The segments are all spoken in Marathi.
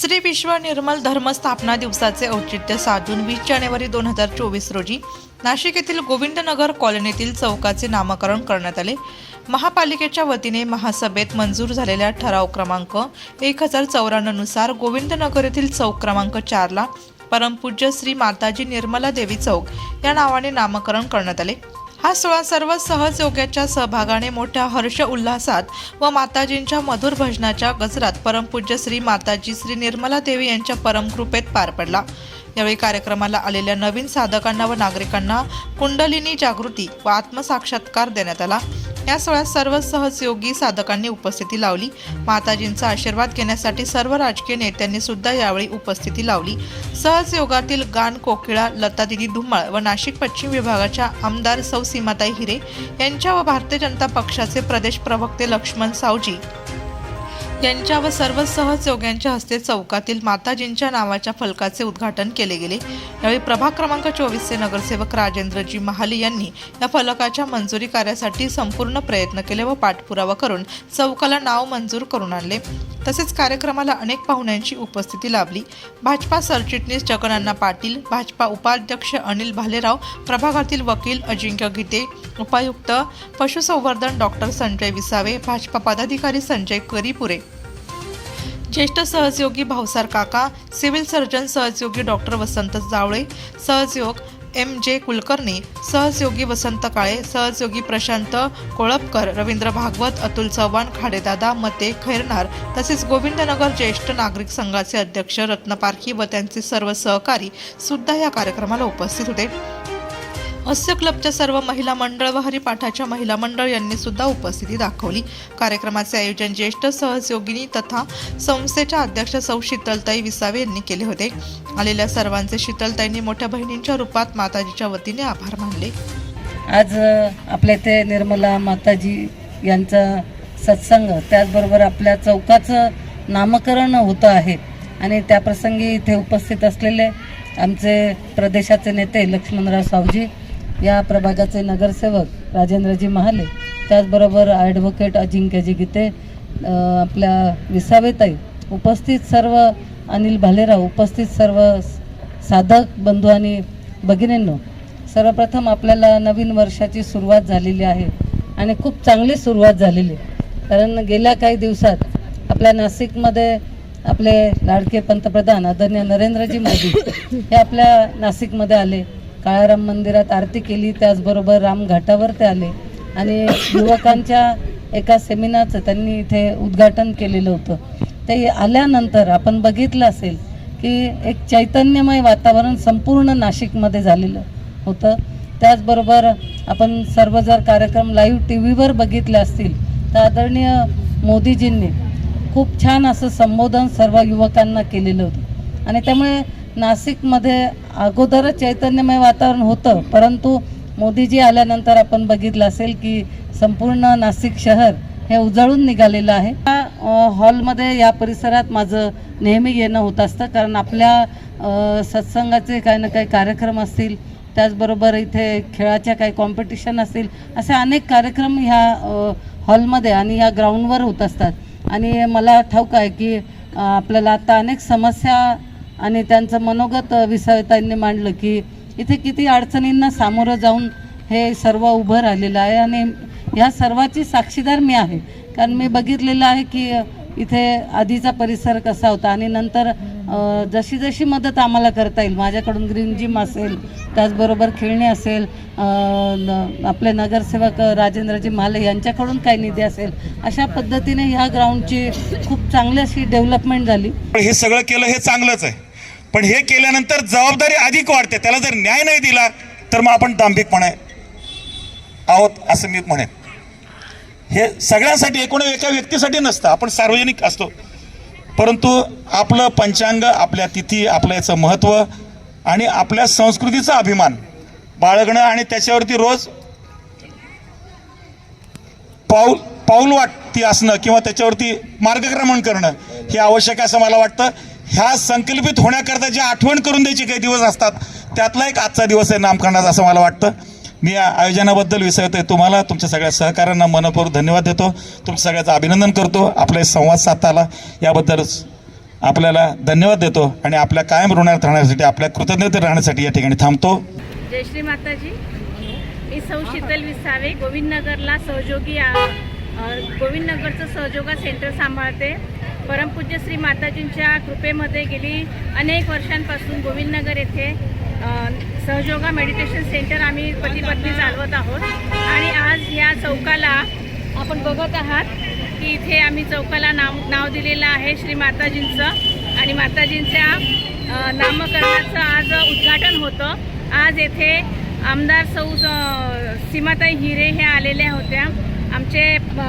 श्री विश्व निर्मल धर्म स्थापना दिवसाचे औचित्य साधून वीस जानेवारी दोन हजार चोवीस रोजी नाशिक येथील गोविंदनगर कॉलनीतील चौकाचे नामकरण करण्यात आले. महापालिकेच्या वतीने महासभेत मंजूर झालेल्या ठराव क्रमांक एक हजार चौऱ्याण्णवनुसार गोविंदनगर येथील चौक क्रमांक चारला परमपूज्य श्री माताजी निर्मला देवी चौक या नावाने नामकरण करण्यात आले. हा सोहळा सर्व सहजयोग्याच्या सहभागाने मोठ्या हर्ष उल्हासात व माताजींच्या मधुर भजनाच्या गजरात परमपूज्य श्री माताजी श्री निर्मला देवी यांच्या परमकृपेत पार पडला. यावेळी कार्यक्रमाला आलेल्या नवीन साधकांना व नागरिकांना कुंडलिनी जागृती व आत्मसाक्षात्कार देण्यात आला. या सोहळ्यात सर्व सहजयोगी साधकांनी उपस्थिती लावली. माताजींचा आशीर्वाद घेण्यासाठी सर्व राजकीय नेत्यांनी सुद्धा यावेळी उपस्थिती लावली. सहजयोगातील गान कोकिळा लतादिदी धुमाळ व नाशिक पश्चिम विभागाच्या आमदार सौ सीमाताई हिरे यांच्या व भारतीय जनता पक्षाचे प्रदेश प्रवक्ते लक्ष्मण सावजी यांच्या व सर्व सहजयोग्यांच्या हस्ते चौकातील माताजींच्या नावाच्या फलकाचे उद्घाटन केले गेले. यावेळी प्रभाग क्रमांक चोवीसचे नगरसेवक राजेंद्रजी महाले यांनी या फलकाच्या मंजुरी कार्यासाठी संपूर्ण प्रयत्न केले व पाठपुरावा करून चौकाला नाव मंजूर करून आणले. तसेच कार्यक्रमाला अनेक पाहुण्यांची उपस्थिती लाभली. भाजपा सरचिटणीस जगनन्ना पाटील भाजपा उपाध्यक्ष अनिल भालेराव प्रभागातील वकील अजिंक्य गीते उपायुक्त पशुसंवर्धन डॉक्टर संजय विसावे भाजपा पदाधिकारी संजय करीपुरे. ज्येष्ठ सहजयोगी भावसार काका civil surgeon सहजयोगी doctor Vasant Jawale Sahajayoga M J Kulkarni सहजयोगी वसंत काळे सहजयोगी प्रशांत कोळपकर रवींद्र भागवत अतुल चव्हाण खाडेदादा मते खैरनार तसेच गोविंदनगर ज्येष्ठ नागरिक संघाचे अध्यक्ष रत्न पारखी व त्यांचे सर्व सहकारी सुद्धा या कार्यक्रमाला उपस्थित होते. हास्य क्लबच्या सर्व महिला मंडळ व हरिपाठाच्या महिला मंडळ यांनी सुद्धा उपस्थिती दाखवली. कार्यक्रमाचे आयोजन ज्येष्ठ सहयोगिनी तथा संस्थेच्या अध्यक्ष सौ शीतलताई विसावे यांनी केले होते. आलेल्या सर्वांचे शीतलताईंनी मोठ्या बहिणींच्या रूपात माताजीच्या वतीने आभार मानले. आज आपल्या इथे निर्मला माताजी यांचा सत्संग त्याचबरोबर आपल्या चौकाचं नामकरण होतं आहे आणि त्याप्रसंगी इथे उपस्थित असलेले आमचे प्रदेशाचे नेते लक्ष्मणराव सावजी या प्रभागाचे नगरसेवक राजेंद्रजी महाले त्याचबरोबर ॲडव्होकेट अजिंक्यजी गीते आपल्या विसावेताई उपस्थित सर्व अनिल भालेराव उपस्थित सर्व साधक बंधू आणि भगिनींनो सर्वप्रथम आपल्याला नवीन वर्षाची सुरुवात झालेली आहे आणि खूप चांगली सुरुवात झालेली कारण गेल्या काही दिवसात आपल्या नाशिकमध्ये आपले लाडके पंतप्रधान आदरणीय नरेंद्रजी मोदी हे आपल्या नाशिकमध्ये आले. काळाराम मंदिरात आरती केली त्याचबरोबर रामघाटावर ते आले. आणि युवकांच्या एका सेमिनारचं त्यांनी इथे उद्घाटन केलेलं होतं. ते आल्यानंतर आपण बघितलं असेल की एक चैतन्यमय वातावरण संपूर्ण नाशिकमध्ये झालेलं होतं. त्याचबरोबर आपण सर्व जर कार्यक्रम लाईव्ह टी व्हीवर बघितले असतील तर आदरणीय मोदीजींनी खूप छान असं संबोधन सर्व युवकांना केलेलं होतं. आणि त्यामुळे नाशिकमध्ये अगोदरच चैतन्यमय वातावरण होतं परंतु मोदीजी आल्यानंतर आपण बघितलं असेल की संपूर्ण नाशिक शहर हे उजळून निघालेलं आहे. या हॉलमध्ये या परिसरात माझं नेहमी येणं होत असतं कारण आपल्या सत्संगाचे काही ना काही कार्यक्रम असतील त्याचबरोबर इथे खेळाच्या काही कॉम्पिटिशन असतील असे अनेक कार्यक्रम ह्या हॉलमध्ये आणि ह्या ग्राउंडवर होत असतात. आणि मला ठाऊक आहे की आपल्याला आता अनेक समस्या आणि त्यांचं मनोगत अ, मांडलं की इथे किती अडचणींना सामोरं जाऊन हे सर्व उभं राहिलेलं आहे. आणि ह्या सर्वाची साक्षीदार मी आहे. कारण मी बघितलेलं आहे की इथे आधीचा परिसर कसा होता आणि नंतर जशी जशी मदत आम्हाला करता येईल माझ्याकडून ग्रीन जिम असेल त्याचबरोबर खेळणी असेल आपले नगरसेवक राजेंद्रजी माले यांच्याकडून काही निधी असेल अशा पद्धतीने ह्या ग्राउंडची खूप चांगली अशी डेव्हलपमेंट झाली. हे सगळं केलं हे चांगलंच आहे. पण हे केल्यानंतर जबाबदारी अधिक वाढते. त्याला जर न्याय नाही दिला तर मग आपण दांभिकपणे आहोत असं मी म्हणेन. हे सगळ्यांसाठी एकूण एका व्यक्तीसाठी नसतं. आपण सार्वजनिक असतो. परंतु आपलं पंचांग आपल्या तिथी आपलं याचं महत्त्व आणि आपल्या संस्कृतीचा अभिमान बाळगणं आणि त्याच्यावरती रोज पाऊल पाऊल वाटती असणं किंवा त्याच्यावरती मार्गक्रमण करणं हे आवश्यक आहे असं मला वाटतं. ह्या संकल्पित होण्याकरता जे आठवण करून द्यायचे काही दिवस असतात त्यातला एक आजचा दिवस आहे नामकरणाचा असं मला वाटतं. मी या आयोजनाबद्दल विसरतोय. तुम्हाला तुमच्या सगळ्या सहकाऱ्यांना मनपूर्वक धन्यवाद देतो. तुमचं सगळ्याचं अभिनंदन करतो. आपला संवाद साधताला याबद्दल आपल्याला धन्यवाद देतो आणि आपल्या कायम ऋणात राहण्यासाठी आपल्या कृतज्ञते राहण्यासाठी या ठिकाणी थांबतो. जय श्री माताजी. मी सौ शीतल विसावे गोविंदनगरला सहयोगी गोविंदनगरचं सहयोगा सेंटर सांभाळते. परमपूज्य श्री माताजींच्या कृपेमध्ये गेली अनेक वर्षांपासून गोविंदनगर येथे सहयोगा मेडिटेशन सेंटर आम्ही पती पत्नी चालवत आहोत. आणि आज या चौकाला आपण बघत आहात की इथे आम्ही चौकाला नाव नाव दिलेलं आहे श्री माताजींचं. आणि माताजींच्या नामकरणाचं आज उद्घाटन होतं. आज येथे आमदार सौ सीमाताई हिरे हे आलेल्या होत्या. आमचे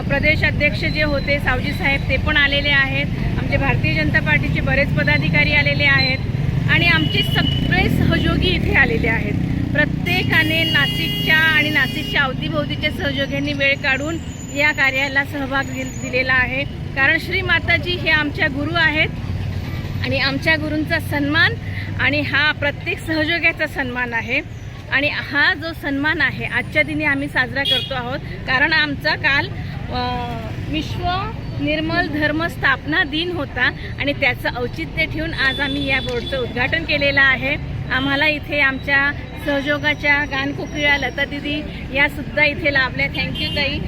प्रदेश अध्यक्ष जे होते सावजी साहेब ते पण आलेले आहेत. आमचे भारतीय जनता पार्टीचे बरेच पदाधिकारी आलेले आहेत. आणि आमचे सगळे सहयोगी इथे आलेले आहेत. प्रत्येकाने नाशिकच्या आणि नाशिकच्या अवतीभोवतीच्या सहयोग्यांनी वेळ काढून या कार्याला सहभाग दिलेला आहे. कारण श्री माताजी हे आमच्या गुरु आहेत. आणि आमच्या गुरूंचा सन्मान आणि हा प्रत्येक सहयोगाचा सन्मान आहे. आणि हा जो सन्मान आहे आजच्या दिनी आम्ही साजरा करतो आहोत. कारण आमचा काल विश्व निर्मल धर्म स्थापना दिन होता आणि त्याचं औचित्य ठेवून आज आम्ही या बोर्डचं उद्घाटन केलेलं आहे. आम्हाला इथे आमच्या सहयोगाच्या गानकोकिळा लता दिदी या सुद्धा इथे लाभल्या. थँक्यू ताई.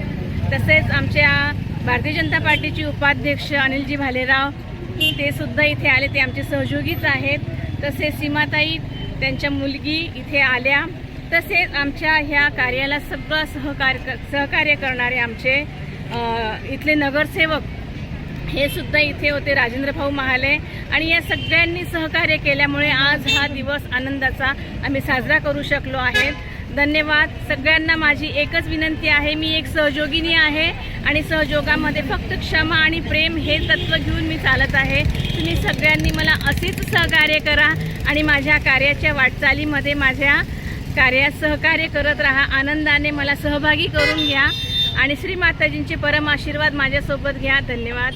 तसेच आमच्या भारतीय जनता पार्टीचे उपाध्यक्ष अनिलजी भालेराव ते सुद्धा इथे आले. ते आमचे सहयोगीच आहेत. तसेच सीमाताई त्यांच्या मुलगी इथे आल्या. तसेच आमच्या ह्या कार्याला सगळं सहकार्य सहकार्य करणारे आमचे इथले नगरसेवक हे सुद्धा इथे होते राजेंद्र भाऊ महाले. आणि या सगळ्यांनी सहकार्य केल्यामुळे आज हा दिवस आनंदाचा आम्ही साजरा करू शकलो आहे. धन्यवाद. सगळ्यांना माझी एकच विनंती आहे मी एक सहयोगिनी आहे आणि सहयोगामध्ये फक्त क्षमा आणि प्रेम हे तत्त्व घेऊन मी चालत आहे. तुम्ही सगळ्यांनी मला असेच सहकार्य करा आणि माझ्या कार्याच्या वाटचालीमध्ये माझ्या कार्यात सहकार्य करत राहा. आनंदाने मला सहभागी करून घ्या आणि श्री माताजींचे परम आशीर्वाद माझ्यासोबत घ्या. धन्यवाद.